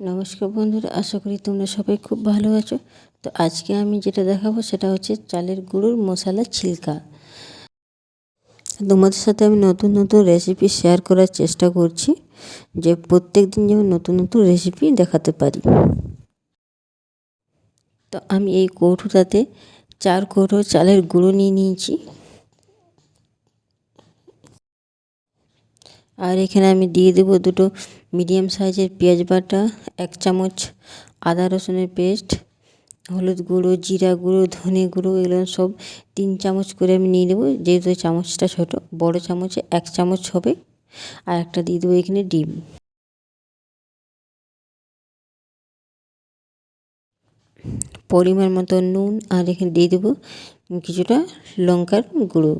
নমস্কার বন্ধুরা, আশা করি তোমরা সবাই খুব ভালো আছো। তো আজকে আমি যেটা দেখাবো সেটা হচ্ছে চালের গুঁড়োর মশলা ছিলকা। তোমাদের সাথে আমি নতুন নতুন রেসিপি শেয়ার করার চেষ্টা করছি, যে প্রত্যেক দিন যেমন নতুন নতুন রেসিপি দেখাতে পারি। তো আমি এই কৌটোটাতে চার কৌটো চালের গুঁড়ো নিয়ে নিয়েছি। আর এখানে আমি দিয়ে দেবো দুটো মিডিয়াম সাইজের পেঁয়াজ বাটা, এক চামচ আদা রসুনের পেস্ট, হলুদ গুঁড়ো, জিরা গুঁড়ো, ধনে গুঁড়ো, এগুলো সব তিন চামচ করে আমি নিয়ে নেব। যেহেতু চামচটা ছোট, বড় চামচে এক চামচ হবে। আর একটা দিয়ে দেবো এখানে ডিম। পরিমাণ মতো নুন আর এখানে দিয়ে দেবো কিছুটা লঙ্কার গুঁড়ো।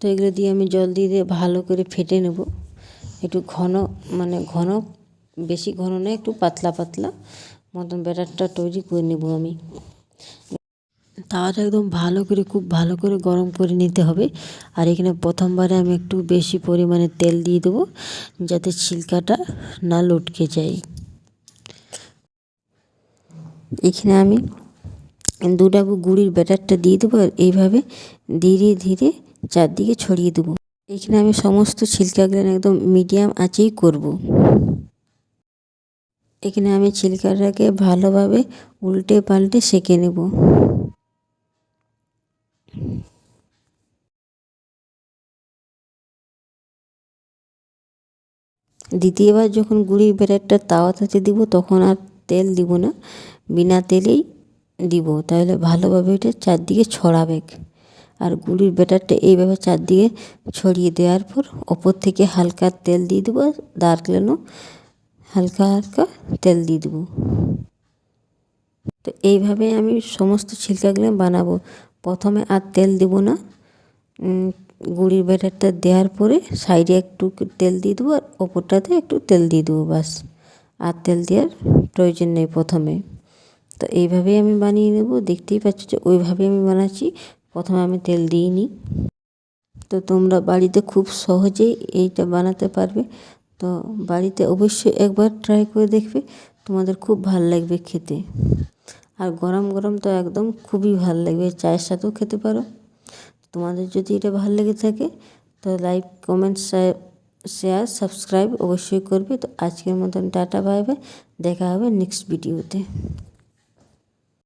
তো এগুলো দিয়ে আমি জল দিয়ে দিয়ে ভালো করে ফেটে নেব। একটু ঘন মানে ঘন, বেশি ঘন নয়, একটু পাতলা পাতলা মতন ব্যাটারটা তৈরি করে নেব আমি। তাওয়াটা একদম ভালো করে, খুব ভালো করে গরম করে নিতে হবে। আর এখানে প্রথমবারে আমি একটু বেশি পরিমাণে তেল দিয়ে দেবো যাতে ছিলকাটা না লটকে যায়। এখানে আমি দু ডাবু গুড়ির ব্যাটারটা দিয়ে দেবো আর এইভাবে ধীরে ধীরে চারদিকে ছড়িয়ে দেবো। এখানে আমি সমস্ত ছিলকাগুলো একদম মিডিয়াম আঁচেই করব। এখানে আমি ছিলকাটাকে ভালোভাবে উল্টে পাল্টে সেঁকে নেব। দ্বিতীয়বার যখন গুড়ির ব্যাটারটা তাওয়াতে দিব, তখন আর তেল দিব না। বিনা তেলেই দিব, তাহলে ভালোভাবে এটা চারদিকে ছড়াবে। আর গুড়ির ব্যাটারটা এইভাবে চারদিকে ছড়িয়ে দেওয়ার পর ওপর থেকে হালকা তেল দিয়ে দেবো দাঁড়ানো হালকা হালকা তেল দিয়ে দেবো। তো এইভাবে আমি সমস্ত ছিলকাগুলো বানাবো। প্রথমে আর তেল দেব না। গুড়ির ব্যাটারটা দেওয়ার পরে সাইডে একটু তেল দিয়ে দেবো আর ওপরটাতে একটু তেল দিয়ে দেবো বাস আর তেল দেওয়ার প্রয়োজন নেই প্রথমে। তো এইভাবেই আমি বানিয়ে নেব। দেখতেই পাচ্ছ যে ওইভাবে আমি বানাচ্ছি। প্রথমে আমি তেল দিইনি তো তোমরা বাড়িতে খুব সহজেই এইটা বানাতে পারবে। তো বাড়িতে অবশ্যই একবার ট্রাই করে দেখবে, তোমাদের খুব ভালো লাগবে খেতে। আর গরম গরম তো একদম খুবই ভালো লাগবে, চায়ের সাথেও খেতে পারো। তোমাদের যদি এটা ভালো লেগে থাকে, তো লাইক কমেন্ট শেয়ার সাবস্ক্রাইব অবশ্যই করবে। তো আজকের মতন টাটা বাই দেখা হবে নেক্সট ভিডিওতে